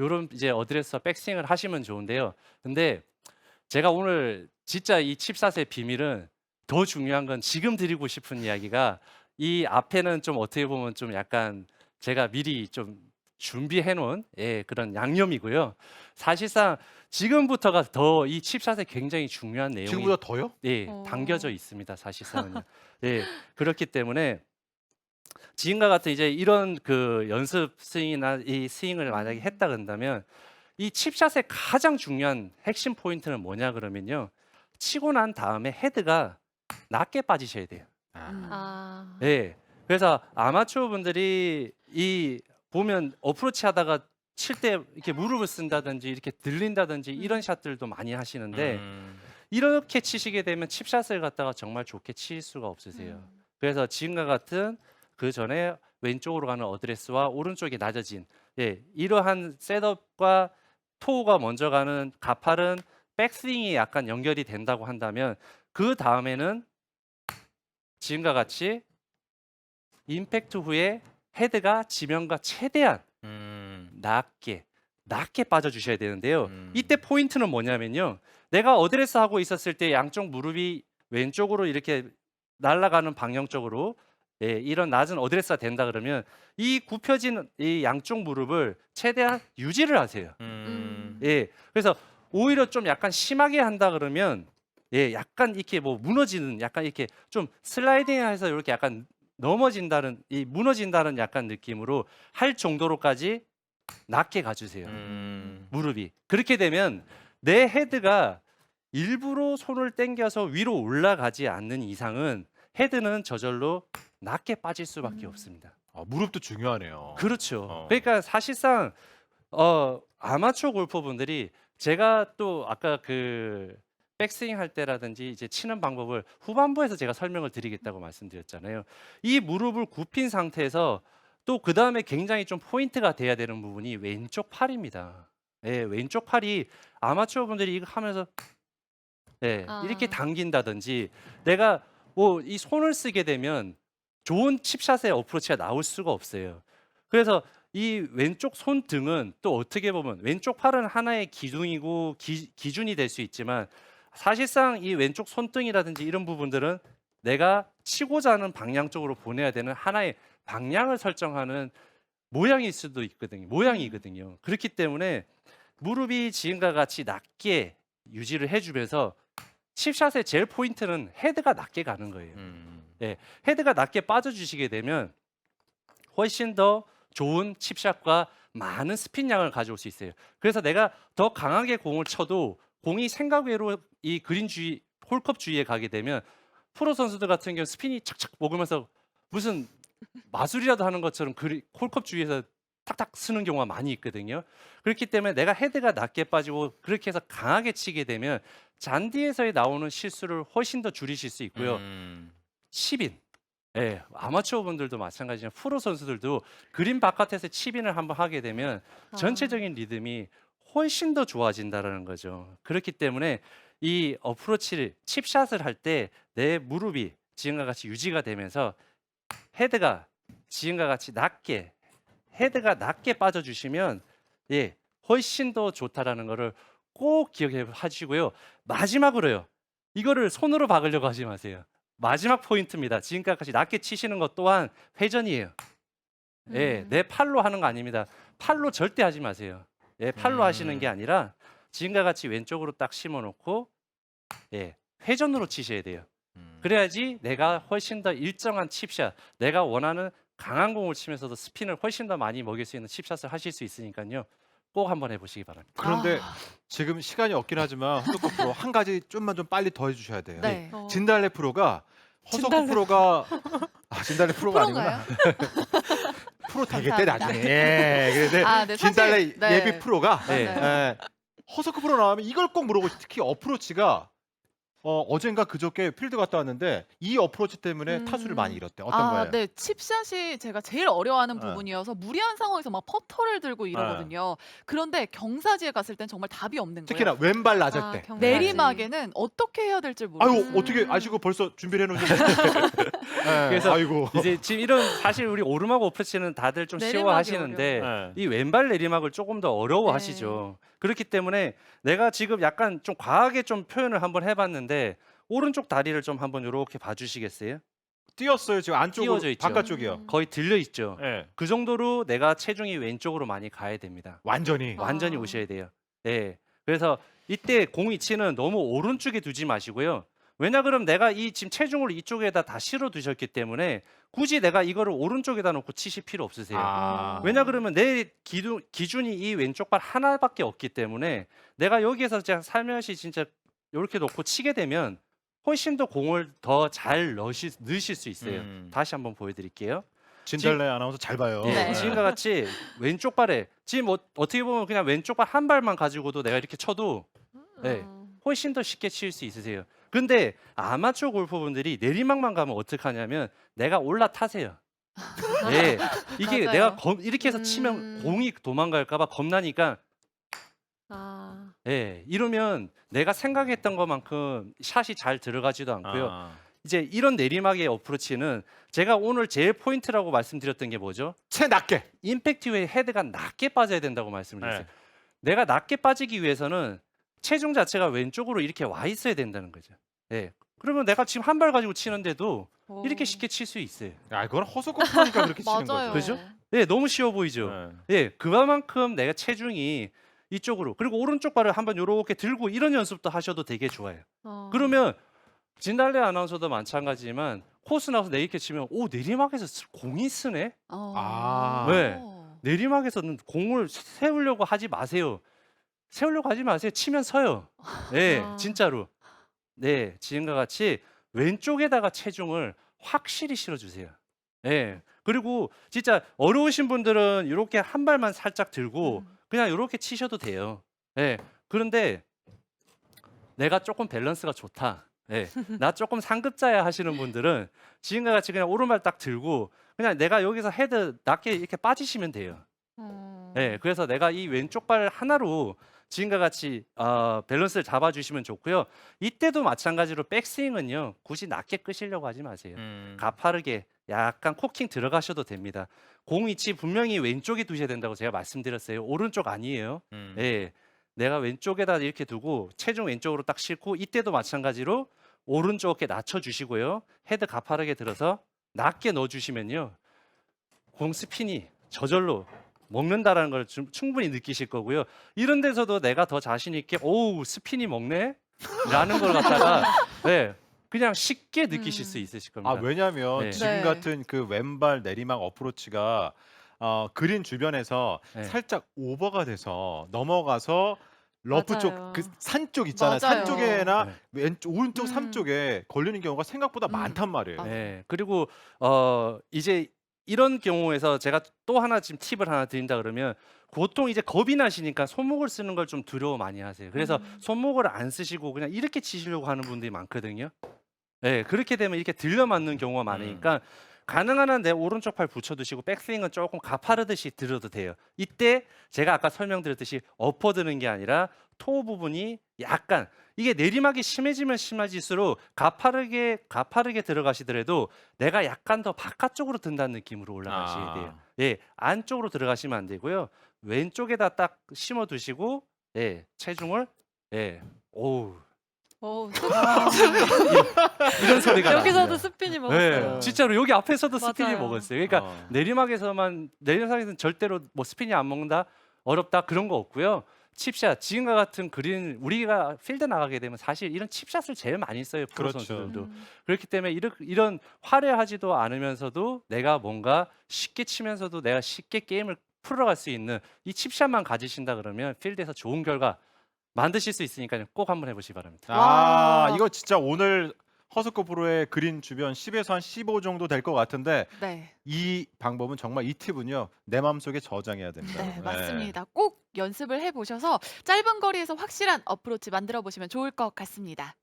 요런 이제 어드레스와 백스윙을 하시면 좋은데요. 근데 제가 오늘 진짜 이 칩샷의 비밀은 더 중요한 건 지금 드리고 싶은 이야기가 이 앞에는 좀 어떻게 보면 좀 약간 제가 미리 좀 준비해 놓은 예, 그런 양념이고요. 사실상 지금부터가 더 이 칩샷에 굉장히 중요한 내용이 지금보다 더요? 예, 어. 담겨져 있습니다. 사실상은요. 예, 그렇기 때문에 지금과 같은 이제 이런 그 연습 스윙이나 이 스윙을 만약에 했다 그런다면 이 칩샷의 가장 중요한 핵심 포인트는 뭐냐 그러면요. 치고 난 다음에 헤드가 낮게 빠지셔야 돼요. 아. 예. 그래서 아마추어 분들이 이 보면 어프로치 하다가 칠 때 이렇게 무릎을 쓴다든지 이렇게 들린다든지 이런 샷들도 많이 하시는데 음. 이렇게 치시게 되면 칩샷을 갖다가 정말 좋게 칠 수가 없으세요. 음. 그래서 지금과 같은 그 전에 왼쪽으로 가는 어드레스와 오른쪽이 낮아진 예, 이러한 셋업과 토우가 먼저 가는 가팔은 백스윙이 약간 연결이 된다고 한다면 그 다음에는 지금과 같이 임팩트 후에 헤드가 지면과 최대한 음. 낮게 낮게 빠져 주셔야 되는데요. 음. 이때 포인트는 뭐냐면요. 내가 어드레스 하고 있었을 때 양쪽 무릎이 왼쪽으로 이렇게 날아가는 방향 쪽으로 예, 이런 낮은 어드레스가 된다 그러면 이 굽혀진 이 양쪽 무릎을 최대한 유지를 하세요. 음. 예. 그래서 오히려 좀 약간 심하게 한다 그러면 예, 약간 이렇게 뭐 무너지는 약간 이렇게 좀 슬라이딩해서 이렇게 약간 넘어진다는 이 무너진다는 약간 느낌으로 할 정도로까지 낮게 가주세요. 음. 무릎이 그렇게 되면 내 헤드가 일부러 손을 당겨서 위로 올라가지 않는 이상은 헤드는 저절로 낮게 빠질 수밖에 음. 없습니다. 아, 무릎도 중요하네요. 그렇죠. 어. 그러니까 사실상 어 아마추어 골퍼분들이 제가 또 아까 그 백스윙 할 때라든지 이제 치는 방법을 후반부에서 제가 설명을 드리겠다고 말씀드렸잖아요. 이 무릎을 굽힌 상태에서 또 그 다음에 굉장히 좀 포인트가 돼야 되는 부분이 왼쪽 팔입니다. 예, 왼쪽 팔이 아마추어 분들이 이거 하면서 예, 이렇게 아. 당긴다든지 내가 뭐 이 손을 쓰게 되면 좋은 칩샷의 어프로치가 나올 수가 없어요. 그래서 이 왼쪽 손등은 또 어떻게 보면 왼쪽 팔은 하나의 기둥이고 기, 기준이 될 수 있지만 사실상 이 왼쪽 손등이라든지 이런 부분들은 내가 치고자 하는 방향 쪽으로 보내야 되는 하나의 방향을 설정하는 모양일 수도 있거든요. 모양이거든요. 그렇기 때문에 무릎이 지금과 같이 낮게 유지를 해주면서 칩샷의 제일 포인트는 헤드가 낮게 가는 거예요. 음. 헤드가 낮게 빠져주시게 되면 훨씬 더 좋은 칩샷과 많은 스핀량을 가져올 수 있어요. 그래서 내가 더 강하게 공을 쳐도 공이 생각 외로 이 그린 주위, 홀컵 주위에 가게 되면 프로 선수들 같은 경우 스핀이 착착 먹으면서 무슨 마술이라도 하는 것처럼 그리, 홀컵 주위에서 탁탁 쓰는 경우가 많이 있거든요. 그렇기 때문에 내가 헤드가 낮게 빠지고 그렇게 해서 강하게 치게 되면 잔디에서의 나오는 실수를 훨씬 더 줄이실 수 있고요. 음. 10인. 예, 아마추어 분들도 마찬가지지만 프로 선수들도 그린 바깥에서 10인을 한번 하게 되면 아. 전체적인 리듬이 훨씬 더 좋아진다라는 거죠. 그렇기 때문에 이 어프로치를 칩샷을 할 때 내 무릎이 지금과 같이 유지가 되면서 헤드가 지금과 같이 낮게 헤드가 낮게 빠져 주시면 예, 훨씬 더 좋다라는 거를 꼭 기억해 하시고요. 마지막으로요. 이거를 손으로 박으려고 하지 마세요. 마지막 포인트입니다. 지금과 같이 낮게 치시는 것 또한 회전이에요. 예, 음. 내 팔로 하는 거 아닙니다. 팔로 절대 하지 마세요. 예, 팔로 음. 하시는 게 아니라 지금과 같이 왼쪽으로 딱 심어 놓고 예, 회전으로 치셔야 돼요. 음. 그래야지 내가 훨씬 더 일정한 칩샷, 내가 원하는 강한 공을 치면서도 스핀을 훨씬 더 많이 먹일 수 있는 칩샷을 하실 수 있으니까요. 꼭 한번 해보시기 바랍니다. 그런데 아. 지금 시간이 없긴 하지만 허덕 프로 한 가지 좀만 좀 빨리 더 해주셔야 돼요. 네. 어. 진달래 프로가 허석구. 프로가 아 진달래 프로가 아니구나. 프로 되겠대 감사합니다. 나중에. 예. 그런데 아, 네, 사실- 진달래 네. 예비 프로가 네. 맞아요. 예, 허석구 프로 나오면 이걸 꼭 물어보고 특히 어프로치가 어, 어젠가 그저께 필드 갔다 왔는데 이 어프로치 때문에 음. 타수를 많이 잃었대. 어떤 아, 거예요? 네. 칩샷이 제가 제일 어려워하는 네. 부분이어서 무리한 상황에서 막 퍼터를 들고 이러거든요. 그런데 경사지에 갔을 땐 정말 답이 없는 거예요. 특히나 왼발 낮을 아, 때. 경- 내리막에는 어떻게 해야 될지 아유 모르겠어요. 어떻게 음. 아시고 벌써 준비를 해놓으셨는데. 네, 그래서 아이고. 이제 지금 이런 사실 우리 오르막 오프치는 다들 좀 내리막이 쉬워하시는데 네. 이 왼발 내리막을 조금 더 어려워하시죠. 그렇기 때문에 내가 지금 약간 좀 과하게 좀 표현을 한번 해봤는 데 오른쪽 다리를 좀 한번 이렇게 봐주시겠어요? 뛰었어요 지금 안쪽으로 띄워져 있죠. 바깥쪽이요. 음. 거의 들려 있죠. 네. 그 정도로 내가 체중이 왼쪽으로 많이 가야 됩니다. 완전히. 아. 완전히 오셔야 돼요. 예. 그래서 이때 공 위치는 너무 오른쪽에 두지 마시고요. 왜냐 그럼 내가 이 지금 체중을 이쪽에다 다 실어 두셨기 때문에 굳이 내가 이거를 오른쪽에다 놓고 치실 필요 없으세요. 아. 왜냐 그러면 내 기준, 기준이 이 왼쪽 발 하나밖에 없기 때문에 내가 여기에서 제가 살며시 진짜 이렇게 놓고 치게 되면 훨씬 더 공을 더 잘 넣으실, 넣으실 수 있어요. 음. 다시 한번 보여드릴게요. 진달래 아나운서 잘 봐요. 예, 네. 지금과 같이 왼쪽 발에 지금 어, 어떻게 보면 그냥 왼쪽 발 한 발만 가지고도 내가 이렇게 쳐도 네. 음. 훨씬 더 쉽게 칠 수 있으세요. 근데 아마추어 골퍼분들이 내리막만 가면 어떡하냐면 내가 올라타세요. 예, 이게 맞아요. 내가 검- 이렇게 해서 치면 음. 공이 도망갈까봐 겁나니까 아, 예, 이러면 내가 생각했던 것만큼 샷이 잘 들어가지도 않고요. 아. 이제 이런 내리막의 어프로치는 제가 오늘 제일 포인트라고 말씀드렸던 게 뭐죠? 채 낮게. 임팩트 후에 헤드가 낮게 빠져야 된다고 말씀드렸어요. 네. 내가 낮게 빠지기 위해서는 체중 자체가 왼쪽으로 이렇게 와 있어야 된다는 거죠. 예. 그러면 내가 지금 한 발 가지고 치는데도 오. 이렇게 쉽게 칠 수 있어요. 아 그건 허수고프니까 그렇게 치는 맞아요. 거죠. 그죠? 예, 너무 쉬워 보이죠. 네. 예, 그만큼 내가 체중이 이쪽으로 그리고 오른쪽 발을 한번 이렇게 들고 이런 연습도 하셔도 되게 좋아요. 어. 그러면 진달래 아나운서도 마찬가지지만 코스 나와서 내 이렇게 치면 오 내리막에서 쓰- 공이 쓰네. 어. 아. 네. 내리막에서는 공을 세우려고 하지 마세요. 세우려고 하지 마세요. 치면 서요. 네, 아. 진짜로. 네, 지금과 같이 왼쪽에다가 체중을 확실히 실어주세요. 네, 그리고 진짜 어려우신 분들은 이렇게 한 발만 살짝 들고 음. 그냥 이렇게 치셔도 돼요. 네, 그런데 내가 조금 밸런스가 좋다. 네, 나 조금 상급자야 하시는 분들은 지금과 같이 그냥 오른발 딱 들고 그냥 내가 여기서 헤드 낮게 이렇게 빠지시면 돼요. 음. 네, 그래서 내가 이 왼쪽 발 하나로 지금과 같이 어, 밸런스를 잡아주시면 좋고요. 이때도 마찬가지로 백스윙은요 굳이 낮게 끄시려고 하지 마세요. 음. 가파르게 약간 코킹 들어가셔도 됩니다. 공 위치 분명히 왼쪽에 두셔야 된다고 제가 말씀드렸어요. 오른쪽 아니에요. 음. 예, 내가 왼쪽에다 이렇게 두고 체중 왼쪽으로 딱 싣고 이때도 마찬가지로 오른쪽에 낮춰 주시고요. 헤드 가파르게 들어서 낮게 넣어 주시면요. 공 스핀이 저절로 먹는다라는 걸 좀 충분히 느끼실 거고요. 이런 데서도 내가 더 자신 있게 오우 스핀이 먹네 라는 걸 갖다가 네, 그냥 쉽게 느끼실 음. 수 있으실 겁니다. 아 왜냐하면 네. 지금 네. 같은 그 왼발 내리막 어프로치가 어, 그린 주변에서 네. 살짝 오버가 돼서 넘어가서 러프 맞아요. 쪽 그 산 쪽 있잖아요. 맞아요. 산 쪽에나 네. 왼쪽 오른쪽 음. 삼 쪽에 걸리는 경우가 생각보다 음. 많단 말이에요. 맞아요. 네, 그리고 어 이제 이런 경우에서 제가 또 하나 지금 팁을 하나 드린다 그러면 보통 이제 겁이 나시니까 손목을 쓰는 걸 좀 두려워 많이 하세요. 그래서 음. 손목을 안 쓰시고 그냥 이렇게 치시려고 하는 분들이 많거든요. 네, 그렇게 되면 이렇게 들려 맞는 경우가 많으니까 가능한 한 내 오른쪽 팔 붙여두시고 백스윙은 조금 가파르듯이 들어도 돼요. 이때 제가 아까 설명드렸듯이 엎어 드는 게 아니라 토 부분이 약간 이게 내리막이 심해지면 심해질수록 가파르게 가파르게 들어가시더라도 내가 약간 더 바깥쪽으로 든다는 느낌으로 올라가셔야 아. 돼요. 예, 안쪽으로 들어가시면 안 되고요. 왼쪽에다 딱 심어 두시고 예, 체중을 예. 오우. 어우, 이런 소리가 여기서도 납니다. 스피니 먹었어요. 네, 진짜로 여기 앞에서도 스피니 맞아요. 먹었어요. 그러니까 어. 내리막에서만 내리막에서는 절대로 뭐 스피니 안 먹는다 어렵다 그런 거 없고요. 칩샷 지금과 같은 그린 우리가 필드 나가게 되면 사실 이런 칩샷을 제일 많이 써요 프로 그렇죠. 선수들도 음. 그렇기 때문에 이런, 이런 화려하지도 않으면서도 내가 뭔가 쉽게 치면서도 내가 쉽게 게임을 풀어갈 수 있는 이 칩샷만 가지신다 그러면 필드에서 좋은 결과 만드실 수 있으니까 꼭 한번 해보시기 바랍니다. 아 와. 이거 진짜 오늘 허스코 프로의 그린 주변 10에서 한 15 정도 될 것 같은데 네. 이 방법은 정말 이 팁은요 내 마음속에 저장해야 됩니다. 네, 맞습니다. 꼭 연습을 해 보셔서 짧은 거리에서 확실한 어프로치 만들어 보시면 좋을 것 같습니다.